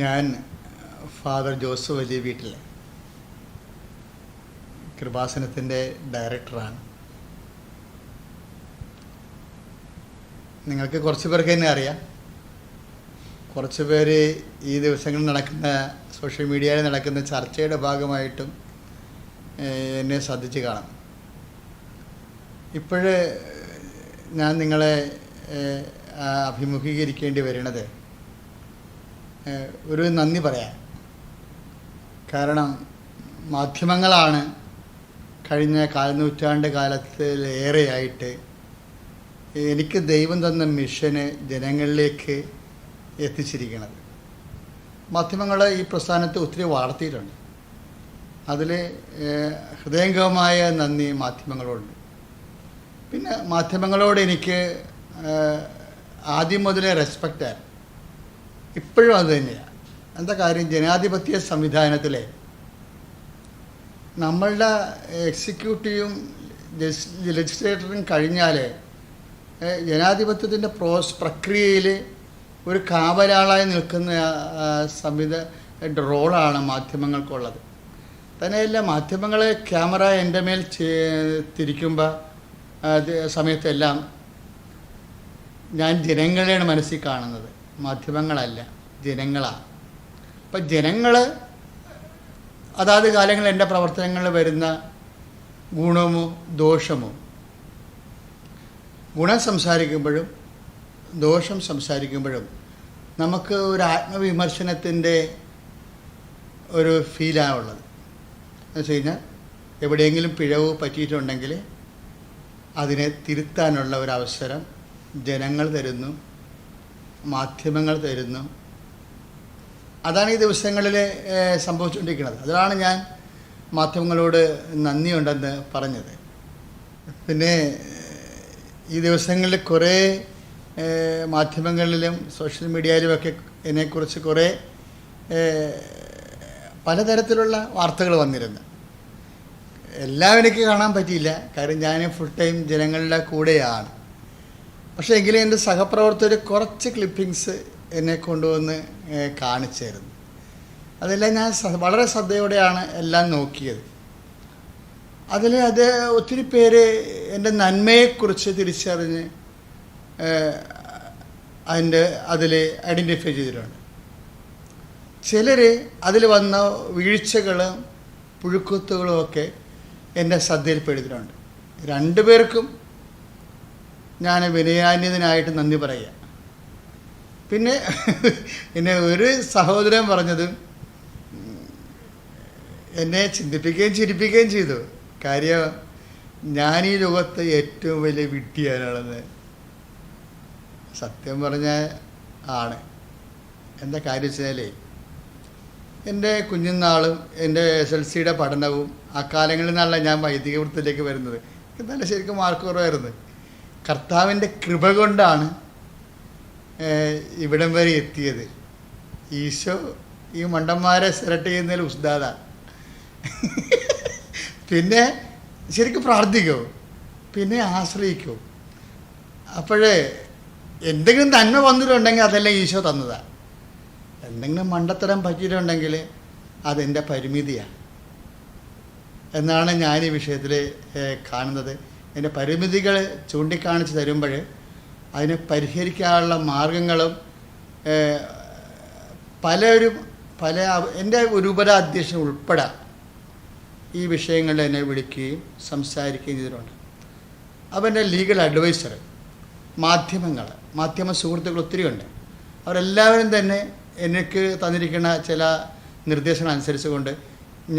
ഞാൻ father Joseph വലിയ വീട്ടിലെ കൃപാസനത്തിന്റെ ഡയറക്ടറാണ്. നിങ്ങൾക്ക് കുറച്ച് പേർക്ക് തന്നെ അറിയാം. കുറച്ച് പേര് ഈ ദിവസങ്ങളിൽ നടക്കുന്ന സോഷ്യൽ മീഡിയയിൽ നടക്കുന്ന ചർച്ചയുടെ ഭാഗമായിട്ടും എന്നെ ശ്രദ്ധിച്ച് കാണാം. ഇപ്പോഴ് ഞാൻ നിങ്ങളെ അഭിമുഖീകരിക്കേണ്ടി വരുന്നത് ഒരു നന്ദി പറയാം കാരണം മാധ്യമങ്ങളാണ് കഴിഞ്ഞ കാൽനൂറ്റാണ്ട് കാലത്തിലേറെയായിട്ട് എനിക്ക് ദൈവം തന്ന മിഷന് ജനങ്ങളിലേക്ക് എത്തിച്ചിരിക്കുന്നത് മാധ്യമങ്ങൾ ഈ പ്രസ്ഥാനത്തെ ഒത്തിരി വളർത്തിയിട്ടുണ്ട്. അതിൽ ഹൃദയംഗമായ നന്ദി മാധ്യമങ്ങളോടുണ്ട്. പിന്നെ മാധ്യമങ്ങളോട് എനിക്ക് ആദ്യം മുതലേ റെസ്പെക്റ്റാണ് ഇപ്പോഴും അത് തന്നെയാണ് എന്താ കാര്യം? ജനാധിപത്യ സംവിധാനത്തിലെ നമ്മളുടെ എക്സിക്യൂട്ടീവും ലെജിസ്ലേറ്ററും കഴിഞ്ഞാൽ ജനാധിപത്യത്തിന്റെ പ്രോസ് പ്രക്രിയയിൽ ഒരു കാവലാളായി നിൽക്കുന്ന സംവിധ റോളാണ് മാധ്യമങ്ങൾക്കുള്ളത്. തന്നെയല്ല മാധ്യമങ്ങളെ ക്യാമറ എന്റെ മേൽ തിരിക്കുമ്പോൾ സമയത്തെല്ലാം ഞാൻ ജനങ്ങളെയാണ് മനസ്സിൽ കാണുന്നത്. മാധ്യമങ്ങളല്ല ജനങ്ങളാണ് അപ്പം ജനങ്ങൾ അതാത് കാലങ്ങളിൽ എന്റെ പ്രവർത്തനങ്ങളിൽ വരുന്ന ഗുണമോ ദോഷമോ? ഗുണം സംസാരിക്കുമ്പോഴും ദോഷം സംസാരിക്കുമ്പോഴും നമുക്ക് ഒരു ആത്മവിമർശനത്തിന്റെ ഒരു ഫീലാണ് ഉള്ളത്. എന്ന് വെച്ച് കഴിഞ്ഞാൽ എവിടെയെങ്കിലും പിഴവ് പറ്റിയിട്ടുണ്ടെങ്കിൽ അതിനെ തിരുത്താനുള്ള ഒരു അവസരം ജനങ്ങൾ തരുന്നു. മാധ്യമങ്ങൾ തരുന്നു. അതാണ് ഈ ദിവസങ്ങളിൽ സംഭവിച്ചുകൊണ്ടിരിക്കുന്നത്. അതിലാണ് ഞാൻ മാധ്യമങ്ങളോട് നന്ദിയുണ്ടെന്ന് പറഞ്ഞത്. പിന്നെ ഈ ദിവസങ്ങളിൽ കുറേ മാധ്യമങ്ങളിലും സോഷ്യൽ മീഡിയയിലുമൊക്കെ എന്നെക്കുറിച്ച് കുറേ പലതരത്തിലുള്ള വാർത്തകൾ വന്നിരുന്നു. എല്ലാം എനിക്ക് കാണാൻ പറ്റിയില്ല. കാര്യം ഞാൻ ഫുൾ ടൈം ജനങ്ങളുടെ കൂടെയാണ്. പക്ഷേ എങ്കിലും എന്റെ സഹപ്രവർത്തകർ കുറച്ച് ക്ലിപ്പിങ്സ് എന്നെ കൊണ്ടുവന്ന് കാണിച്ചായിരുന്നു. അതെല്ലാം ഞാൻ വളരെ ശ്രദ്ധയോടെയാണ് എല്ലാം നോക്കിയത്. അതിൽ അത് ഒത്തിരി പേര് എന്റെ നന്മയെക്കുറിച്ച് തിരിച്ചറിഞ്ഞ് അതിന്റെ അതിൽ ഐഡന്റിഫൈ ചെയ്തിട്ടുണ്ട്. ചിലർ അതിൽ വന്ന വീഴ്ചകളും പുഴുക്കുത്തുകളും ഒക്കെ എന്റെ ശ്രദ്ധയിൽപ്പെടുത്തിയിട്ടുണ്ട്. രണ്ടുപേർക്കും ഞാൻ വിനയാന്യതനായിട്ട് നന്ദി പറയുക. പിന്നെ പിന്നെ ഒരു സഹോദരൻ പറഞ്ഞത് എന്നെ ചിന്തിപ്പിക്കുകയും ചിരിപ്പിക്കുകയും ചെയ്തു. കാര്യം ഞാൻ ഈ ലോകത്തെ ഏറ്റവും വലിയ വിഡ്ഢിയാനാണെന്ന് സത്യം പറഞ്ഞാൽ ആണ്. എന്താ കാര്യം വെച്ചാലേ എന്റെ കുഞ്ഞുനാളും എന്റെ എസ് എൽ സിയുടെ പഠനവും അക്കാലങ്ങളിൽ കാലങ്ങളിൽ നിന്നല്ല ഞാൻ വൈദിക വൃത്തിയിലേക്ക് വരുന്നത്. നല്ല ശരിക്കും മാർക്ക് കുറവായിരുന്നു. കർത്താവിന്റെ കൃപ കൊണ്ടാണ് ഇവിടം വരെ എത്തിയത്. ഈശോ ഈ മണ്ടന്മാരെ സെലക്ട് ചെയ്യുന്നതിൽ ഉസ്താദ. പിന്നെ ശരിക്കും പ്രാർത്ഥിക്കോ? പിന്നെ ആശ്രയിക്കോ? അപ്പോഴേ എന്തെങ്കിലും നന്മ വന്നിട്ടുണ്ടെങ്കിൽ അതെല്ലാം ഈശോ തന്നതാണ് എന്തെങ്കിലും മണ്ടത്തരം പറ്റിയിട്ടുണ്ടെങ്കിൽ അതെന്റെ പരിമിതിയാണ് എന്നാണ് ഞാൻ ഈ വിഷയത്തിൽ കാണുന്നത്. എന്റെ പരിമിതികൾ ചൂണ്ടിക്കാണിച്ച് തരുമ്പോൾ അതിനെ പരിഹരിക്കാനുള്ള മാർഗങ്ങളും പലരും പല എന്റെ ഒരു ഉപരാധ്യക്ഷൻ ഉൾപ്പെടെ ഈ വിഷയങ്ങളിൽ എന്നെ വിളിക്കുകയും സംസാരിക്കുകയും ചെയ്തിട്ടുണ്ട്. അപ്പോൾ എന്റെ ലീഗൽ അഡ്വൈസർ മാധ്യമങ്ങൾ മാധ്യമ സുഹൃത്തുക്കൾ ഒത്തിരിയുണ്ട് അവരെല്ലാവരും തന്നെ എനിക്ക് തന്നിരിക്കുന്ന ചില നിർദ്ദേശങ്ങൾ അനുസരിച്ചുകൊണ്ട്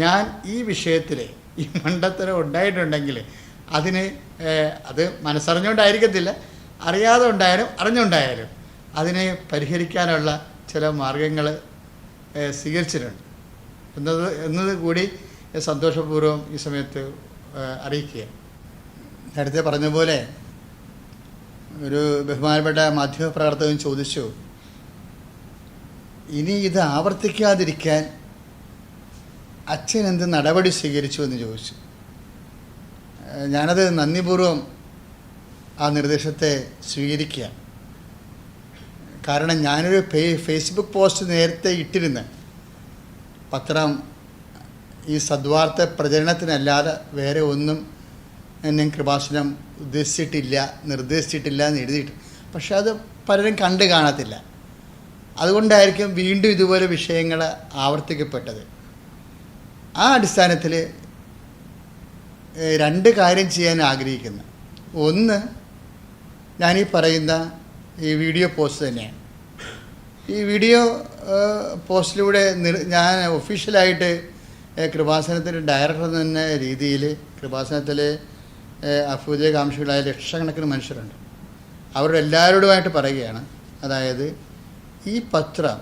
ഞാൻ ഈ വിഷയത്തിൽ ഈ മണ്ടത്തരം ഉണ്ടായിട്ടുണ്ടെങ്കിൽ അതിന് അത് മനസ്സറിഞ്ഞുകൊണ്ടായിരിക്കത്തില്ല. അറിയാതെ ഉണ്ടായാലും അറിഞ്ഞുണ്ടായാലും അതിനെ പരിഹരിക്കാനുള്ള ചില മാർഗങ്ങൾ സ്വീകരിച്ചിട്ടുണ്ട്. എന്നത് എന്നത് കൂടി സന്തോഷപൂർവം ഈ സമയത്ത് അറിയിക്കുക നേരത്തെ പറഞ്ഞ പോലെ ഒരു ബഹുമാനപ്പെട്ട മാധ്യമപ്രവർത്തകൻ ചോദിച്ചു ഇനി ഇത് ആവർത്തിക്കാതിരിക്കാൻ അച്ഛൻ എന്ത് നടപടി സ്വീകരിച്ചു? എന്ന് ചോദിച്ചു. ഞാനത് നന്ദിപൂർവം ആ നിർദ്ദേശത്തെ സ്വീകരിക്കുക കാരണം ഞാനൊരു ഫേസ്ബുക്ക് പോസ്റ്റ് നേരത്തെ ഇട്ടിരുന്നു പത്രം ഈ സദ്വാർത്ത പ്രചരണത്തിനല്ലാതെ വേറെ ഒന്നും എന്നെ കൃപാസനം ഉദ്ദേശിച്ചിട്ടില്ല നിർദ്ദേശിച്ചിട്ടില്ല എന്ന് എഴുതിയിട്ട്. പക്ഷെ അത് പലരും കണ്ടു കാണത്തില്ല. അതുകൊണ്ടായിരിക്കും വീണ്ടും ഇതുപോലെ വിഷയങ്ങൾ ആവർത്തിക്കപ്പെട്ടത്. ആ അടിസ്ഥാനത്തിൽ രണ്ട് കാര്യം ചെയ്യാൻ ആഗ്രഹിക്കുന്നു. ഒന്ന് ഞാനീ പറയുന്ന ഈ വീഡിയോ പോസ്റ്റ് തന്നെയാണ്. ഈ വീഡിയോ പോസ്റ്റിലൂടെ ഞാൻ ഒഫീഷ്യലായിട്ട് കൃപാസനത്തിന്റെ ഡയറക്ടർ എന്ന രീതിയിൽ കൃപാസനത്തിലെ അഭ്യുദയകാംക്ഷികളായ ലക്ഷക്കണക്കിന് മനുഷ്യരുണ്ട്. അവരുടെ എല്ലാവരോടുമായിട്ട് പറയുകയാണ്. അതായത് ഈ പത്രം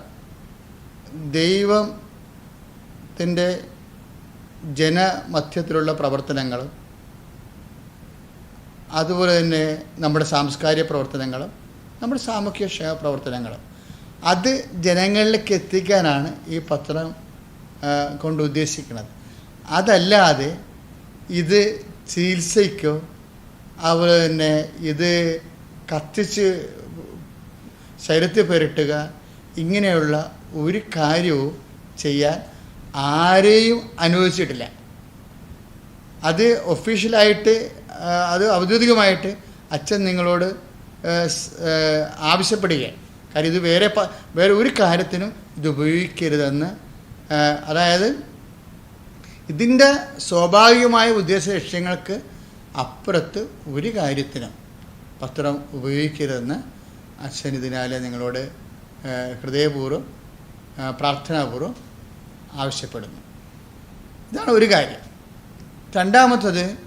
ദൈവത്തിന്റെ ജനമധ്യത്തിലുള്ള പ്രവർത്തനങ്ങൾ അതുപോലെ തന്നെ നമ്മുടെ സാംസ്കാരിക പ്രവർത്തനങ്ങൾ നമ്മുടെ സാമൂഹ്യ ക്ഷേമ പ്രവർത്തനങ്ങൾ അത് ജനങ്ങളിലേക്ക് എത്തിക്കാനാണ് ഈ പത്രം കൊണ്ട് ഉദ്ദേശിക്കുന്നത്. അതല്ലാതെ ഇത് ചികിത്സയ്ക്കോ അതുപോലെ തന്നെ ഇത് കത്തിച്ച് ശരീരത്തിൽ പുരട്ടുക ഇങ്ങനെയുള്ള ഒരു കാര്യവും ചെയ്യാൻ ആരെയും അനുവദിച്ചിട്ടില്ല. അത് ഒഫീഷ്യലായിട്ട് അത് ഔദ്യോഗികമായിട്ട് അച്ഛൻ നിങ്ങളോട് ആവശ്യപ്പെടുക കാര്യം ഇത് വേറെ വേറെ ഒരു കാര്യത്തിനും ഇത് ഉപയോഗിക്കരുതെന്ന് അതായത് ഇതിന്റെ സ്വാഭാവികമായ ഉദ്ദേശ ലക്ഷ്യങ്ങൾക്ക് അപ്പുറത്ത് ഒരു കാര്യത്തിനും പത്രം ഉപയോഗിക്കരുതെന്ന് അച്ഛൻ ഇതിനാലെ നിങ്ങളോട് ഹൃദയപൂർവം പ്രാർത്ഥനാപൂർവം ആവശ്യപ്പെടുന്നു. ഇതാണ് ഒരു കാര്യം. രണ്ടാമത്തത്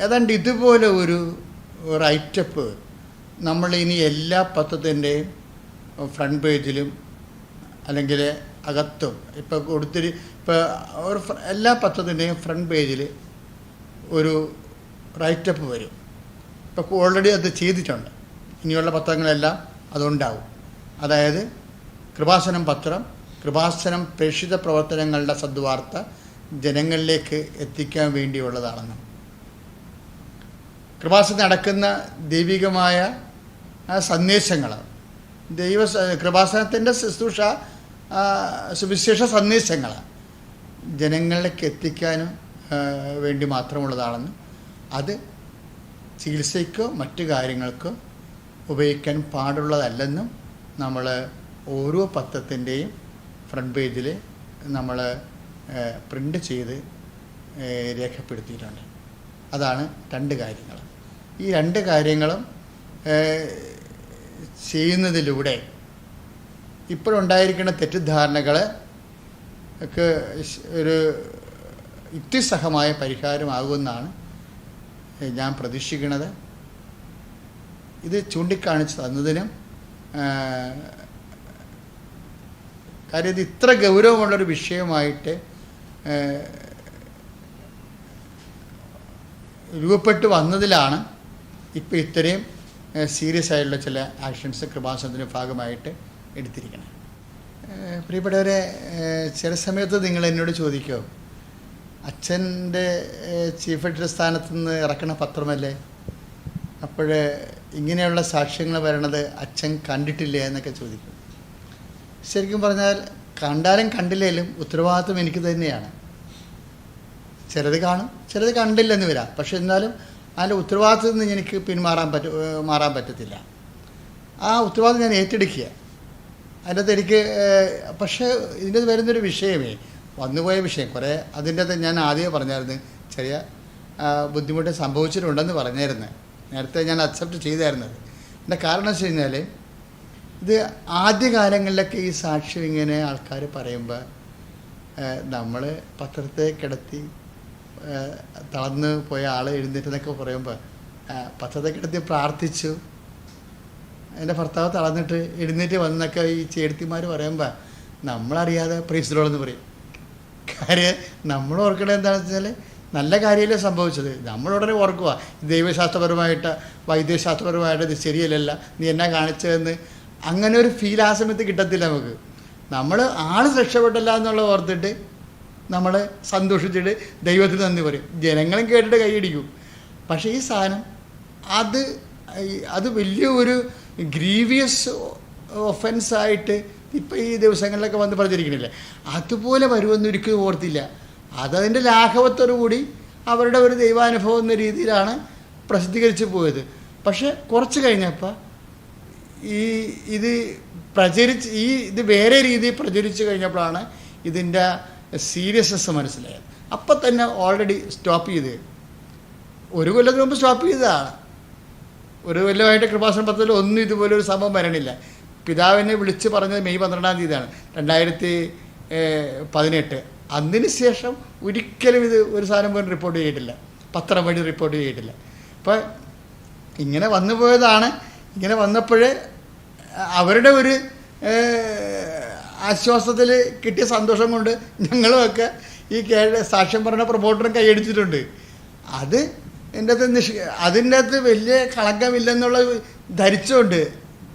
ഏതാണ്ട് ഇതുപോലെ ഒരു റൈറ്റപ്പ് നമ്മൾ ഇനി എല്ലാ പത്രത്തിന്റെയും ഫ്രണ്ട് പേജിലും അല്ലെങ്കിൽ അകത്തും ഇപ്പോൾ കൊടുത്തിരി ഇപ്പോൾ ഒരു എല്ലാ പത്രത്തിന്റെയും ഫ്രണ്ട് പേജിൽ ഒരു റൈറ്റപ്പ് വരും. ഇപ്പോൾ ഓൾറെഡി അത് ചെയ്തിട്ടുണ്ട്. ഇനിയുള്ള പത്രങ്ങളെല്ലാം അതുണ്ടാവും. അതായത് കൃപാസനം പത്രം കൃപാസനം പ്രേക്ഷിത പ്രവർത്തനങ്ങളുടെ സദ്വാർത്ത ജനങ്ങളിലേക്ക് എത്തിക്കാൻ വേണ്ടിയുള്ളതാണെന്നും. കൃപാസനം നടക്കുന്ന ദൈവികമായ സന്ദേശങ്ങൾ ദൈവ കൃപാസനത്തിന്റെ ശുശ്രൂഷ സുവിശേഷ സന്ദേശങ്ങൾ ജനങ്ങളിലേക്ക് എത്തിക്കാനും വേണ്ടി മാത്രമുള്ളതാണെന്നും. അത് ചികിത്സയ്ക്കോ മറ്റു കാര്യങ്ങൾക്കോ ഉപയോഗിക്കാൻ പാടുള്ളതല്ലെന്നും നമ്മൾ ഓരോ പത്രത്തിന്റെയും ഫ്രണ്ട് പേജിൽ നമ്മൾ പ്രിന്റ് ചെയ്ത് രേഖപ്പെടുത്തിയിട്ടുണ്ട്. അതാണ് രണ്ട് കാര്യങ്ങൾ. ഈ രണ്ട് കാര്യങ്ങളും ചെയ്യുന്നതിലൂടെ ഇപ്പോഴുണ്ടായിരിക്കുന്ന തെറ്റിദ്ധാരണകൾ ഒക്കെ ശ്- ഒരു യുക്തിസഹമായ പരിഹാരമാകുമെന്നാണ് ഞാൻ പ്രതീക്ഷിക്കുന്നത്. ഇത് ചൂണ്ടിക്കാണിച്ച് തന്നതിനും കാര്യം ഇത് ഇത്ര ഗൗരവമുള്ളൊരു വിഷയമായിട്ട് രൂപപ്പെട്ട് വന്നതിലാണ് ഇപ്പോൾ ഇത്രയും സീരിയസ് ആയിട്ടുള്ള ചില ആക്ഷൻസ് കൃപാസനത്തിന്റെ ഭാഗമായിട്ട് എടുത്തിരിക്കുന്നത് പ്രിയപ്പെട്ടവരെ ചില സമയത്ത് നിങ്ങൾ എന്നോട് ചോദിക്കോ അച്ഛന്റെ ചീഫ് എഡിറ്റർ സ്ഥാനത്ത് നിന്ന് ഇറക്കണ പത്രമല്ലേ? അപ്പോൾ ഇങ്ങനെയുള്ള സാക്ഷ്യങ്ങൾ വരണത് അച്ഛൻ കണ്ടിട്ടില്ലേ എന്നൊക്കെ ചോദിക്കും. ശരിക്കും പറഞ്ഞാൽ കണ്ടാലും കണ്ടില്ലേലും ഉത്തരവാദിത്വം എനിക്ക് തന്നെയാണ്. ചിലത് കാണും ചിലത് കണ്ടില്ലെന്ന് വരാം. പക്ഷെ എന്നാലും അതിന്റെ ഉത്തരവാദിത്തത്തിൽ നിന്ന് എനിക്ക് പിന്മാറാൻ പറ്റ മാറാൻ പറ്റത്തില്ല. ആ ഉത്തരവാദിത്തം ഞാൻ ഏറ്റെടുക്കുക. അതിനകത്ത് എനിക്ക് പക്ഷേ ഇതിന്റെ വരുന്നൊരു വിഷയമേ വന്നുപോയ വിഷയം. കുറേ അതിന്റെ അകത്ത് ഞാൻ ആദ്യമേ പറഞ്ഞായിരുന്നു. ചെറിയ ബുദ്ധിമുട്ട് സംഭവിച്ചിട്ടുണ്ടെന്ന് പറഞ്ഞായിരുന്നു. നേരത്തെ ഞാൻ അക്സെപ്റ്റ് ചെയ്തായിരുന്നത്. എന്റെ കാരണം വെച്ച് കഴിഞ്ഞാൽ ഇത് ആദ്യകാലങ്ങളിലൊക്കെ ഈ സാക്ഷ്യം ഇങ്ങനെ ആൾക്കാർ പറയുമ്പോൾ നമ്മൾ പത്രത്തെ കിടത്തി തളർന്ന് പോയ ആൾ എഴുന്നേറ്റെന്നൊക്കെ പറയുമ്പോൾ പത്രത്തെ കിടത്തി പ്രാർത്ഥിച്ചു. എന്റെ ഭർത്താവ് തളർന്നിട്ട് എഴുന്നേറ്റ് വന്നൊക്കെ ഈ ചേർത്തിമാർ പറയുമ്പോൾ നമ്മളറിയാതെ പ്രീസിലോളെന്ന് പറയും. കാര്യം നമ്മൾ ഓർക്കണത് എന്താണെന്ന് വെച്ചാൽ നല്ല കാര്യമല്ലേ സംഭവിച്ചത്. നമ്മളുടനെ ഓർക്കുക ദൈവശാസ്ത്രപരമായിട്ട് വൈദ്യശാസ്ത്രപരമായിട്ട് ഇത് ശരിയല്ലല്ല. നീ എന്നാ കാണിച്ചതെന്ന് അങ്ങനെ ഒരു ഫീൽ ആ സമയത്ത് കിട്ടത്തില്ല നമുക്ക്. നമ്മൾ ആൾ രക്ഷപ്പെട്ടല്ല എന്നുള്ള ഓർത്തിട്ട് നമ്മൾ സന്തോഷിച്ചിട്ട് ദൈവത്തിന് നന്ദി പറയും. ജനങ്ങളും കേട്ടിട്ട് കൈയടിക്കും. പക്ഷേ ഈ സാധനം അത് അത് വലിയ ഒരു ഗ്രീവിയസ് ഒഫൻസായിട്ട് ഇപ്പം ഈ ദിവസങ്ങളിലൊക്കെ വന്ന് പറഞ്ഞിരിക്കണില്ലേ? അതുപോലെ വരുമെന്ന് ഒരിക്കലും ഓർത്തില്ല. അതതിന്റെ ലാഘവത്തോടു കൂടി അവരുടെ ഒരു ദൈവാനുഭവം എന്ന രീതിയിലാണ് പ്രസിദ്ധീകരിച്ച് പോയത്. പക്ഷേ കുറച്ച് കഴിഞ്ഞപ്പോൾ ഈ ഇത് പ്രചരിച്ച് ഈ ഇത് വേറെ രീതിയിൽ പ്രചരിച്ചു കഴിഞ്ഞപ്പോഴാണ് ഇതിന്റെ സീരിയസ്നെസ് മനസ്സിലായത്. അപ്പം തന്നെ ഓൾറെഡി സ്റ്റോപ്പ് ചെയ്ത്. ഒരു കൊല്ലത്തിന് മുമ്പ് സ്റ്റോപ്പ് ചെയ്തതാണ്. ഒരു കൊല്ലമായിട്ട് കൃപാസന പത്രത്തിൽ ഒന്നും ഇതുപോലെ ഒരു സംഭവം വരണില്ല. പിതാവിനെ വിളിച്ച് പറഞ്ഞത് മെയ് പന്ത്രണ്ടാം തീയതിയാണ് രണ്ടായിരത്തി പതിനെട്ട്. അതിന് ശേഷം ഒരിക്കലും ഇത് ഒരു സാധനം പോലും റിപ്പോർട്ട് ചെയ്തിട്ടില്ല. പത്രം വഴി റിപ്പോർട്ട് ചെയ്തിട്ടില്ല. അപ്പോൾ ഇങ്ങനെ വന്നു പോയതാണ്. ഇങ്ങനെ വന്നപ്പോൾ അവരുടെ ഒരു ആശ്വാസത്തിൽ കിട്ടിയ സന്തോഷം കൊണ്ട് ഞങ്ങളുമൊക്കെ ഈ സാക്ഷ്യം പറഞ്ഞ പ്രൊമോട്ടറും കൈയടിച്ചിട്ടുണ്ട്. അത് എന്റെ അകത്ത് നിഷ് അതിന്റെ അകത്ത് വലിയ കളങ്കമില്ലെന്നുള്ള ധരിച്ചുകൊണ്ട്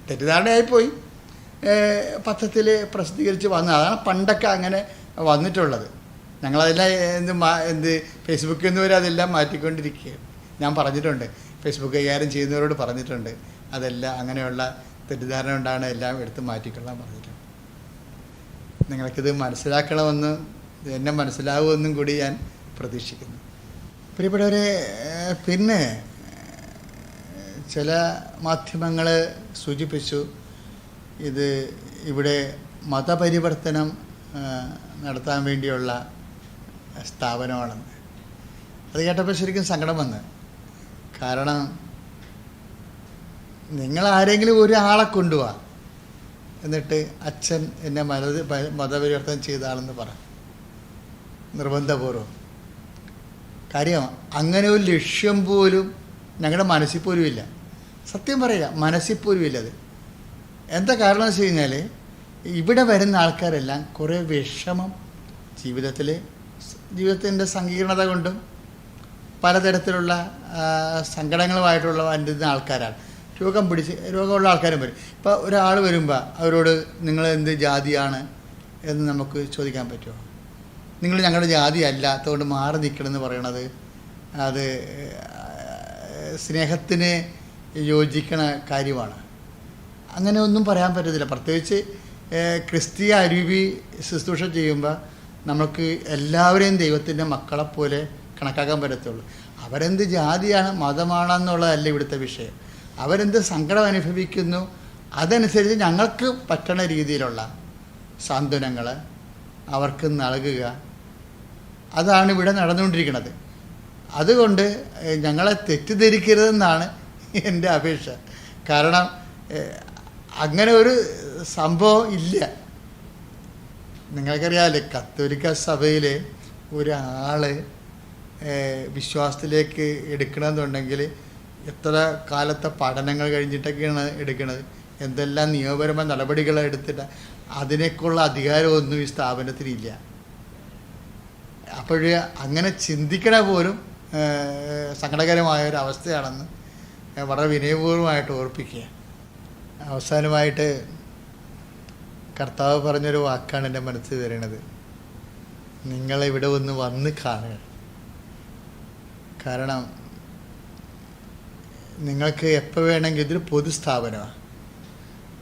തെറ്റിദ്ധാരണയായിപ്പോയി. പത്രത്തിൽ പ്രസിദ്ധീകരിച്ച് വന്നത് അതാണ് പണ്ടൊക്കെ അങ്ങനെ വന്നിട്ടുള്ളത്. ഞങ്ങളതെല്ലാം എന്ത് മാ എന്ത് ഫേസ്ബുക്കിൽ നിന്ന് വരെ അതെല്ലാം മാറ്റിക്കൊണ്ടിരിക്കുകയാണ്. ഞാൻ പറഞ്ഞിട്ടുണ്ട് ഫേസ്ബുക്ക് കൈകാര്യം ചെയ്യുന്നവരോട് പറഞ്ഞിട്ടുണ്ട് അതെല്ലാം അങ്ങനെയുള്ള തെറ്റിദ്ധാരണ ഉണ്ടാണ് എല്ലാം എടുത്ത് മാറ്റിക്കൊള്ളാൻ പറഞ്ഞിട്ടുണ്ട് നിങ്ങൾക്കിത് മനസ്സിലാക്കണമെന്ന് എന്നെ മനസ്സിലാവുമെന്നും കൂടി ഞാൻ പ്രതീക്ഷിക്കുന്നു. പ്രിയപ്പെട്ടവരെ പിന്നെ ചില മാധ്യമങ്ങൾ സൂചിപ്പിച്ചു ഇത് ഇവിടെ മതപരിവർത്തനം നടത്താൻ വേണ്ടിയുള്ള സ്ഥാപനമാണെന്ന്. അത് കേട്ടപ്പോൾ ശരിക്കും സങ്കടം വന്ന്. കാരണം നിങ്ങൾ ആരെങ്കിലും ഒരാളെ കൊണ്ടുപോവാ എന്നിട്ട് അച്ഛൻ എന്നെ മത മതപരിവർത്തനം ചെയ്ത ആളെന്ന് പറ. നിർബന്ധപൂർവം. കാര്യം അങ്ങനെ ഒരു ലക്ഷ്യം പോലും ഞങ്ങളുടെ മനസ്സിൽ പോലും ഇല്ല. സത്യം പറയുക മനസ്സിൽ പോലും അത്. എന്താ കാരണം വെച്ച് കഴിഞ്ഞാൽ ഇവിടെ വരുന്ന ആൾക്കാരെല്ലാം കുറേ വിഷമം ജീവിതത്തിൽ ജീവിതത്തിന്റെ സങ്കീർണത കൊണ്ടും പലതരത്തിലുള്ള സങ്കടങ്ങളുമായിട്ടുള്ള വരുന്ന ആൾക്കാരാണ്. രോഗം പിടിച്ച് രോഗമുള്ള ആൾക്കാരും വരും. ഇപ്പോൾ ഒരാൾ വരുമ്പോൾ അവരോട് നിങ്ങൾ എന്ത് ജാതിയാണ്? എന്ന് നമുക്ക് ചോദിക്കാൻ പറ്റുമോ? നിങ്ങൾ ഞങ്ങളുടെ ജാതി അല്ലാത്തതുകൊണ്ട് മാറി നിൽക്കണമെന്ന് പറയണത് അത് സ്നേഹത്തിന് യോജിക്കണ കാര്യമാണ്. അങ്ങനെ ഒന്നും പറയാൻ പറ്റത്തില്ല. പ്രത്യേകിച്ച് ക്രിസ്തീയ അരുവി ശുശ്രൂഷ ചെയ്യുമ്പോൾ നമുക്ക് എല്ലാവരെയും ദൈവത്തിന്റെ മക്കളെപ്പോലെ കണക്കാക്കാൻ പറ്റത്തുള്ളൂ. അവരെന്ത് ജാതിയാണ് മതമാണെന്നുള്ളതല്ല ഇവിടുത്തെ വിഷയം. അവരെന്ത് സങ്കടം അനുഭവിക്കുന്നു? അതനുസരിച്ച് ഞങ്ങൾക്ക് പറ്റണ രീതിയിലുള്ള സാന്ത്വനങ്ങൾ അവർക്ക് നൽകുക. അതാണ് ഇവിടെ നടന്നുകൊണ്ടിരിക്കുന്നത് അതുകൊണ്ട് ഞങ്ങളെ തെറ്റിദ്ധരിക്കരുതെന്നാണ് എന്റെ അപേക്ഷ. കാരണം അങ്ങനെ ഒരു സംഭവം ഇല്ല. നിങ്ങൾക്കറിയാമല്ലേ കത്തോലിക്ക സഭയിൽ ഒരാൾ വിശ്വാസത്തിലേക്ക് എടുക്കണമെന്നുണ്ടെങ്കിൽ എത്ര കാലത്തെ പഠനങ്ങൾ കഴിഞ്ഞിട്ടൊക്കെയാണ് എടുക്കുന്നത് എന്തെല്ലാം നിയമപരമായ നടപടികൾ എടുത്തിട്ട് അതിനേക്കുള്ള അധികാരമൊന്നും ഈ സ്ഥാപനത്തിനില്ല. അപ്പോൾ അങ്ങനെ ചിന്തിക്കണ പോലും സങ്കടകരമായ ഒരു അവസ്ഥയാണെന്ന് വളരെ വിനയപൂർവമായിട്ട് ഓർപ്പിക്കുക. അവസാനമായിട്ട് കർത്താവ് പറഞ്ഞൊരു വാക്കാണ് എന്റെ മനസ്സിൽ വരുന്നത് നിങ്ങളിവിടെ ഒന്ന് വന്ന് കാണുക. കാരണം നിങ്ങൾക്ക് എപ്പോൾ വേണമെങ്കിൽ ഇതൊരു പൊതുസ്ഥാപനമാണ്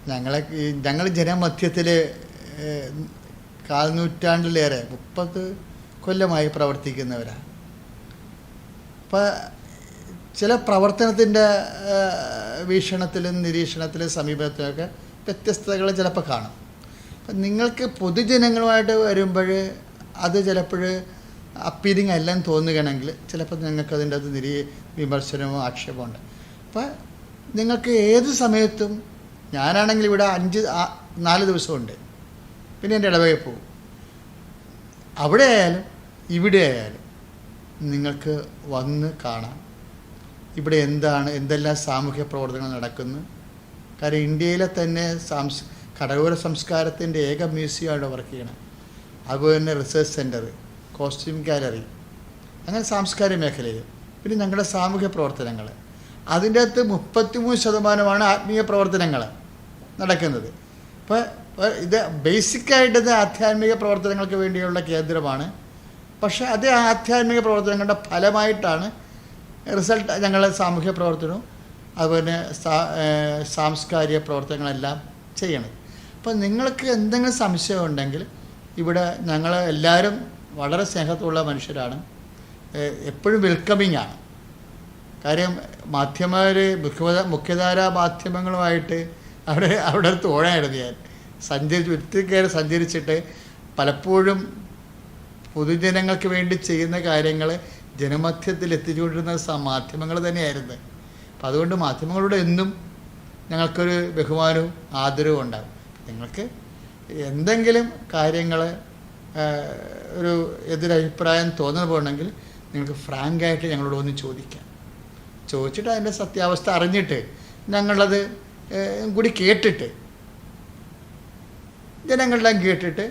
ഞങ്ങളെ ഞങ്ങൾ ജനമധ്യത്തിൽ കാൽനൂറ്റാണ്ടിലേറെ മുപ്പത് കൊല്ലമായി പ്രവർത്തിക്കുന്നവരാണ് അപ്പം ചില പ്രവർത്തനത്തിന്റെ വീക്ഷണത്തിലും നിരീക്ഷണത്തിലും സമീപത്തിലൊക്കെ വ്യത്യസ്തതകൾ ചിലപ്പോൾ കാണും. അപ്പം നിങ്ങൾക്ക് പൊതുജനങ്ങളുമായിട്ട് വരുമ്പോൾ അത് ചിലപ്പോൾ അപ്പീലിംഗ് അല്ലെന്ന് തോന്നുകയാണെങ്കിൽ ചിലപ്പോൾ നിങ്ങൾക്ക് അതിന്റെ അത് നിരീ വിമർശനമോ ആക്ഷേപമോ ഉണ്ട്. അപ്പം നിങ്ങൾക്ക് ഏത് സമയത്തും ഞാനാണെങ്കിൽ ഇവിടെ അഞ്ച് നാല് ദിവസമുണ്ട്. പിന്നെ എന്റെ ഇടവകയിൽ പോകും. അവിടെ ആയാലും ഇവിടെ ആയാലും നിങ്ങൾക്ക് വന്ന് കാണാം. ഇവിടെ എന്താണ് എന്തെല്ലാം സാമൂഹ്യ പ്രവർത്തനങ്ങൾ നടക്കുന്നു. കാര്യം ഇന്ത്യയിലെ തന്നെ സാംസ് കടകോര സംസ്കാരത്തിന്റെ ഏക മ്യൂസിയമാണ് വർക്ക് ചെയ്യണം അതുപോലെ തന്നെ റിസർച്ച് സെന്റർ കോസ്റ്റ്യൂം ഗാലറി അങ്ങനെ സാംസ്കാരിക മേഖലയിൽ. പിന്നെ ഞങ്ങളുടെ സാമൂഹ്യ പ്രവർത്തനങ്ങൾ. അതിന്റെ അകത്ത് മുപ്പത്തിമൂന്ന് ശതമാനമാണ് ആത്മീയ പ്രവർത്തനങ്ങൾ നടക്കുന്നത്. ഇപ്പോൾ ഇത് ബേസിക്കായിട്ട് ഇത് ആധ്യാത്മിക പ്രവർത്തനങ്ങൾക്ക് വേണ്ടിയുള്ള കേന്ദ്രമാണ്. പക്ഷേ അതേ ആധ്യാത്മിക പ്രവർത്തനങ്ങളുടെ ഫലമായിട്ടാണ് റിസൾട്ട് ഞങ്ങളെ സാമൂഹ്യ പ്രവർത്തനവും അതുപോലെ സാംസ്കാരിക പ്രവർത്തനങ്ങളെല്ലാം ചെയ്യണം അപ്പോൾ നിങ്ങൾക്ക് എന്തെങ്കിലും സംശയം ഉണ്ടെങ്കിൽ ഇവിടെ ഞങ്ങൾ എല്ലാവരും വളരെ സ്നേഹത്തുള്ള മനുഷ്യരാണ്. എപ്പോഴും വെൽക്കമിങ് ആണ്. കാര്യം മാധ്യമർ മുഖ്യ മുഖ്യധാര മാധ്യമങ്ങളുമായിട്ട് അവിടെ അവിടെ തോഴായിരുന്നു ഞാൻ. സഞ്ചരിച്ച് ഒത്തിരി സഞ്ചരിച്ചിട്ട് പലപ്പോഴും പൊതുജനങ്ങൾക്ക് വേണ്ടി ചെയ്യുന്ന കാര്യങ്ങൾ ജനമധ്യത്തിൽ എത്തിച്ചുകൊണ്ടിരുന്ന മാധ്യമങ്ങൾ തന്നെയായിരുന്നു. അപ്പം അതുകൊണ്ട് മാധ്യമങ്ങളോട് എന്നും ഞങ്ങൾക്കൊരു ബഹുമാനവും ആദരവും ഉണ്ടാകും. നിങ്ങൾക്ക് എന്തെങ്കിലും കാര്യങ്ങൾ ഒരു എതിരഭിപ്രായം തോന്നുന്ന പോകണമെങ്കിൽ നിങ്ങൾക്ക് ഫ്രാങ്കായിട്ട് ഞങ്ങളോട് ഒന്ന് ചോദിക്കാം. ചോദിച്ചിട്ട് അതിന്റെ സത്യാവസ്ഥ അറിഞ്ഞിട്ട് ഞങ്ങളത് കൂടി കേട്ടിട്ട് ജനങ്ങളെല്ലാം കേട്ടിട്ട്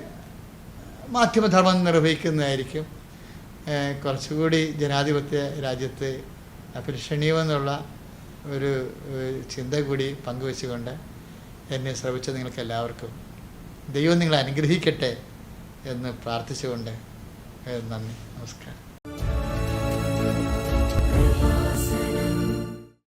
മാധ്യമധർമ്മം നിർവഹിക്കുന്നതായിരിക്കും. കുറച്ചുകൂടി ജനാധിപത്യ രാജ്യത്ത് അഭിലഷണീയമെന്നുള്ള ഒരു ചിന്ത കൂടി പങ്കുവെച്ചുകൊണ്ട് എന്നെ ശ്രമിച്ച നിങ്ങൾക്ക് എല്ലാവർക്കും ദൈവം നിങ്ങളെ അനുഗ്രഹിക്കട്ടെ എന്ന് പ്രാർത്ഥിച്ചുകൊണ്ട് നന്ദി. നമസ്കാരം.